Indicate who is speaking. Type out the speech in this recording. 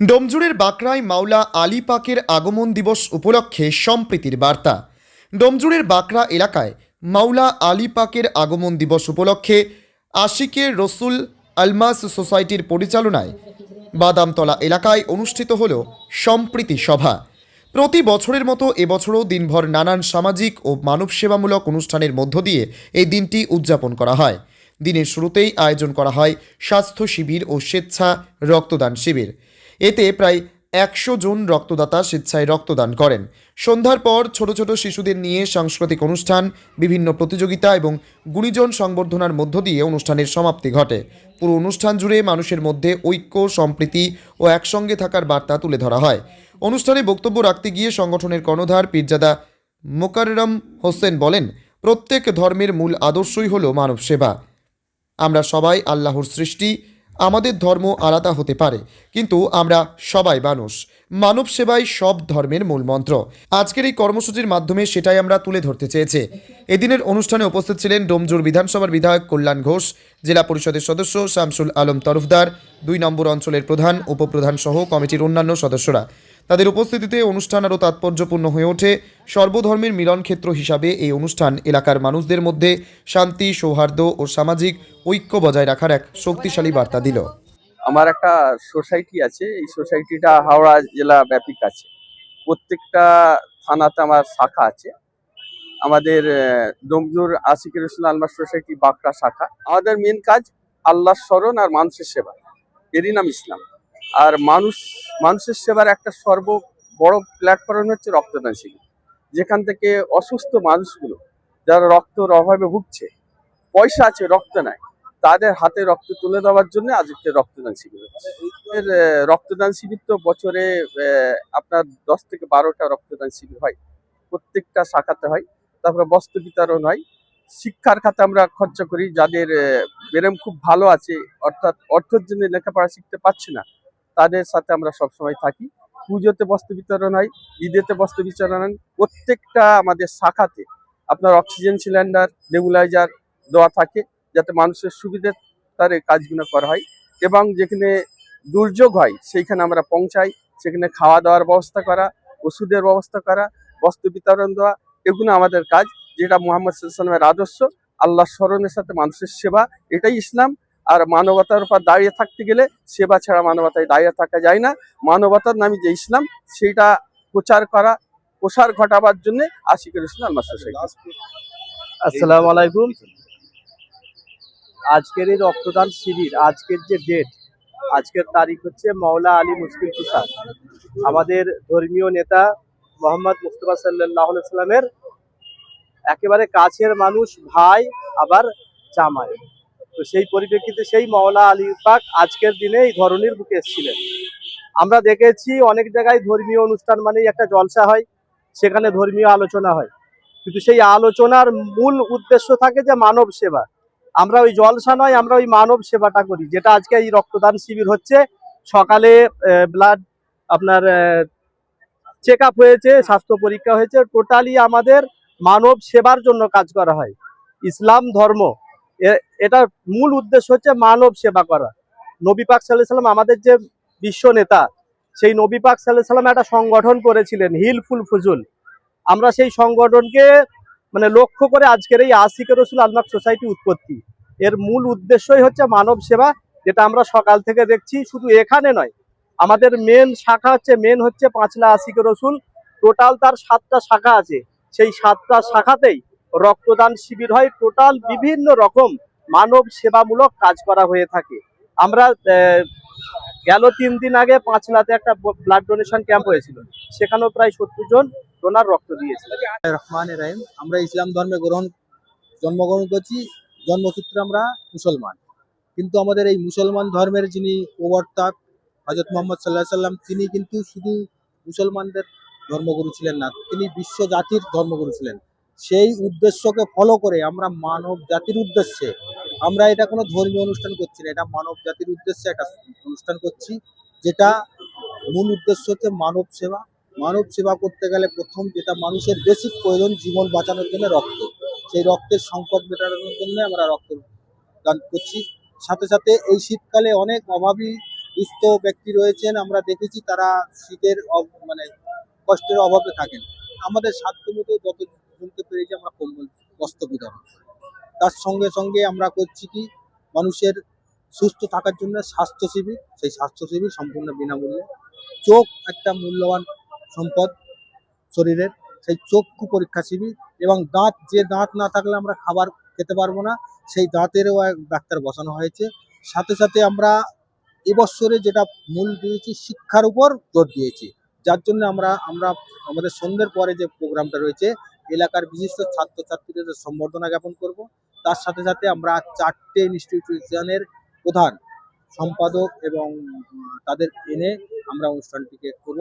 Speaker 1: ডোমজুড়ের বাঁকড়ায় মাওলা আলী পাকের আগমন দিবস উপলক্ষে সম্প্রীতির বার্তা। ডোমজুড়ের বাঁকড়া এলাকায় মাওলা আলী পাকের আগমন দিবস উপলক্ষে আশিকের রসুল আলমাস সোসাইটির পরিচালনায় বাদামতলা এলাকায় অনুষ্ঠিত হল সম্প্রীতি সভা। প্রতি বছরের মতো এবছরও দিনভর নানান সামাজিক ও মানব সেবামূলক অনুষ্ঠানের মধ্য দিয়ে এই দিনটি উদযাপন করা হয়। দিনের শুরুতেই আয়োজন করা হয় স্বাস্থ্য শিবির ও স্বেচ্ছা রক্তদান শিবির। এতে প্রায় একশো জন রক্তদাতা স্বেচ্ছায় রক্তদান করেন। সন্ধ্যার পর ছোট ছোট শিশুদের নিয়ে সাংস্কৃতিক অনুষ্ঠান, বিভিন্ন প্রতিযোগিতা এবং গুণীজন সংবর্ধনার মধ্য দিয়ে অনুষ্ঠানের সমাপ্তি ঘটে। পুরো অনুষ্ঠান জুড়ে মানুষের মধ্যে ঐক্য, সম্প্রীতি ও একসঙ্গে থাকার বার্তা তুলে ধরা হয়। অনুষ্ঠানে বক্তব্য রাখতে গিয়ে সংগঠনের কর্ণধার পীরজাদা মোকাররম হোসেন বলেন, প্রত্যেক ধর্মের মূল আদর্শই হল মানব সেবা আমরা সবাই আল্লাহর সৃষ্টি আমাদের ধর্ম আলাদা হতে পারে, কিন্তু আমরা সবাই মানুষ। মানব সেবাই সব ধর্মের মূল মন্ত্র। আজকের এই কর্মসূচির মাধ্যমে সেটাই আমরা তুলে ধরতে চেয়েছে। এদিনের অনুষ্ঠানে উপস্থিত ছিলেন ডোমজুর বিধানসভার বিধায়ক কল্যাণ ঘোষ, জেলা পরিষদের সদস্য শামসুল আলম তরফদার, দুই নম্বর অঞ্চলের প্রধান, উপপ্রধান সহ কমিটির অন্যান্য সদস্যরা। তাদের উপস্থিতিতে অনুষ্ঠান আরও তাৎপর্যপূর্ণ হয়ে ওঠে। সর্বধর্মের মিলনক্ষেত্র হিসাবে এই অনুষ্ঠান এলাকার মানুষদের মধ্যে শান্তি, সৌহার্দ্য ও সামাজিক ঐক্য বজায় রাখার এক শক্তিশালী বার্তা দিল।
Speaker 2: আমার একটা সোসাইটি আছে, এই সোসাইটিটা হাওড়া জেলা ব্যাপিক আছে প্রত্যেকটা থানাতে আমার শাখা আছে। আমাদের ডোমজুর আশিকুর রসুল আলমার সোসাইটি বাঁকড়া শাখা। আমাদের মেন কাজ আল্লাহর স্মরণ আর মানুষের সেবা। এরই নাম ইসলাম। আর মানুষ, মানুষের সেবার একটা সর্ব বড় প্ল্যাটফর্ম হচ্ছে রক্তদান শিবির। যেখান থেকে অসুস্থ মানুষগুলো, যারা রক্তর অভাবে ভুগছে, পয়সা আছে, রক্ত নেয় তাদের হাতে রক্ত তুলে দেওয়ার জন্য আজকে রক্তদান শিবির হচ্ছে। রক্তদান শিবির তো বছরে আপনার দশ থেকে বারোটা রক্তদান শিবির হয়। প্রত্যেকটা শাখাতে হয়, তারপরে বস্ত্র বিতরণ হয়। শিক্ষার খাতে আমরা খরচা করি, যাদের বেরেম খুব ভালো আছে, অর্থাৎ অর্থের জন্য লেখাপড়া শিখতে পারছে না তাদের সাথে আমরা সবসময় থাকি। পুজোতে বস্ত্র বিতরণ হয় ঈদেতে বস্ত্র বিতরণ হয় প্রত্যেকটা আমাদের শাখাতে আপনার অক্সিজেন সিলিন্ডার, নেবুলাইজার দেওয়া থাকে যাতে মানুষের সুবিধে তার এই কাজগুলো করা হয় এবং যেখানে দুর্যোগ হয় সেইখানে আমরা পৌঁছাই, সেখানে খাওয়া দাওয়ার ব্যবস্থা করা, ওষুধের ব্যবস্থা করা, বস্ত্র বিতরণ দেওয়া, এগুলো আমাদের কাজ। যেটা মোহাম্মদ সাল্লামের আদর্শ আল্লাহ স্মরণের সাথে মানুষের সেবা, এটাই ইসলাম। আর মানবতার উপর দাঁড়িয়ে থাকতে গেলে সেবা ছাড়া মানবতায় দাঁড়িয়ে থাকা যায় না। মানবতার নামে যে ইসলাম, সেইটা প্রচার করা, প্রসার ঘটাবার জন্য আশিকের ইসলাম
Speaker 3: আসসালামু আলাইকুম। আজকের এই রক্তদান শিবির, আজকের যে ডেট আজকের তারিখ হচ্ছে মাওলা আলী মুশকিল কুসা আমাদের ধর্মীয় নেতা মোহাম্মদ মুস্তফা সাল্লাহ সাল্লামের একেবারে কাছের মানুষ, ভাই, আবার জামাই। তো সেই পরিপ্রেক্ষিতে সেই মাওলা আলী পাক আজকের দিনে এই ধরনের বুকে এসেছিলেন। আমরা দেখেছি অনেক জায়গায় ধর্মীয় অনুষ্ঠান মানেই একটা জলসা হয়, সেখানে ধর্মীয় আলোচনা হয়। কিন্তু সেই আলোচনার মূল উদ্দেশ্য থাকে যে মানব সেবা। আমরা ওই জলসা নয়, আমরা ওই মানব সেবাটা করি, যেটা আজকে এই রক্তদান শিবির হচ্ছে। সকালে ব্লাড আপনার চেক হয়েছে, স্বাস্থ্য পরীক্ষা হয়েছে। টোটালি আমাদের মানব সেবার জন্য কাজ করা হয়। ইসলাম ধর্ম এটার মূল উদ্দেশ্য হচ্ছে মানব সেবা করা। নবী পাক সাল্লাহ সাল্লাম আমাদের যে বিশ্ব নেতা, সেই নবী পাক সাল্লাহ সাল্লাম একটা সংগঠন করেছিলেন হিলফুল ফুজুল। আমরা সেই সংগঠনকে মানে লক্ষ্য করে আজকের এই আশিকে রসুল আলমাক সোসাইটি উৎপত্তি। এর মূল উদ্দেশ্যই হচ্ছে মানব সেবা, যেটা আমরা সকাল থেকে দেখছি, শুধু এখানে নয়, আমাদের মেন শাখা হচ্ছে মেন হচ্ছে পাঁচলা আশিকে রসুল। টোটাল তার সাতটা শাখা আছে। সেই সাতটা শাখাতেই রক্তদান শিবির হয়। টোটাল বিভিন্ন রকম মানব সেবামূলক কাজ করা হয়ে থাকে। আমরা গেল তিন দিন আগে পাঁচলাতে একটা ব্লাড ডোনেশন ক্যাম্প হয়েছিল। সেখানেও প্রায় সত্তর জন ডোনার রক্ত দিয়েছে
Speaker 4: রহমান রাহিম, আমরা ইসলাম ধর্মে গ্রহণ, জন্মগ্রহণ করছি। জন্মসূত্রে আমরা মুসলমান। কিন্তু আমাদের এই মুসলমান ধর্মের যিনি প্রবর্তক হজরত মোহাম্মদ সাল্লাহ সাল্লাম, তিনি কিন্তু শুধু মুসলমানদের ধর্মগুরু ছিলেন না, তিনি বিশ্ব জাতির ধর্মগুরু ছিলেন। সেই উদ্দেশ্যকে ফলো করে আমরা মানব জাতির উদ্দেশ্যে, আমরা এটা কোনো ধর্মীয় অনুষ্ঠান করছি না, এটা মানব জাতির উদ্দেশ্যে একটা অনুষ্ঠান করছি, যেটা মূল উদ্দেশ্য হচ্ছে মানব সেবা। মানব সেবা করতে গেলে প্রথম যেটা মানুষের বেসিক প্রয়োজন জীবন বাঁচানোর জন্য রক্ত। সেই রক্তের সংকট মেটানোর জন্য আমরা রক্ত দান করছি। সাথে সাথে এই শীতকালে অনেক অভাবী, দুস্থ ব্যক্তি রয়েছেন, আমরা দেখেছি তারা শীতের মানে কষ্টের অভাবে থাকেন। আমাদের সাধ্যমতো যতজনকে পেরেছি আমরা কম্বল বস্ত্র বিতরণ তার সঙ্গে সঙ্গে আমরা করছি কি, মানুষের সুস্থ থাকার জন্য স্বাস্থ্য শিবির, সেই স্বাস্থ্য শিবির সম্পূর্ণ বিনামূল্যে। চোখ একটা মূল্যবান সম্পদ শরীরের, সেই চক্ষু পরীক্ষা শিবির এবং দাঁত, যে দাঁত না থাকলে আমরা খাবার খেতে পারব না, সেই দাঁতেরও এক ডাক্তার বসানো হয়েছে। সাথে সাথে আমরা এবছরে যেটা মূল দিয়েছি, শিক্ষার উপর জোর দিয়েছি। যার জন্য আমরা আমরা আমাদের সন্ধ্যের পরে যে প্রোগ্রামটা রয়েছে এলাকার বিশিষ্ট ছাত্রছাত্রীদের সম্বর্ধনা জ্ঞাপন করব। তার সাথে সাথে আমরা চারটে ইনস্টিটিউশনের প্রধান সম্পাদক এবং তাদের এনে আমরা অনুষ্ঠানটিকে করব।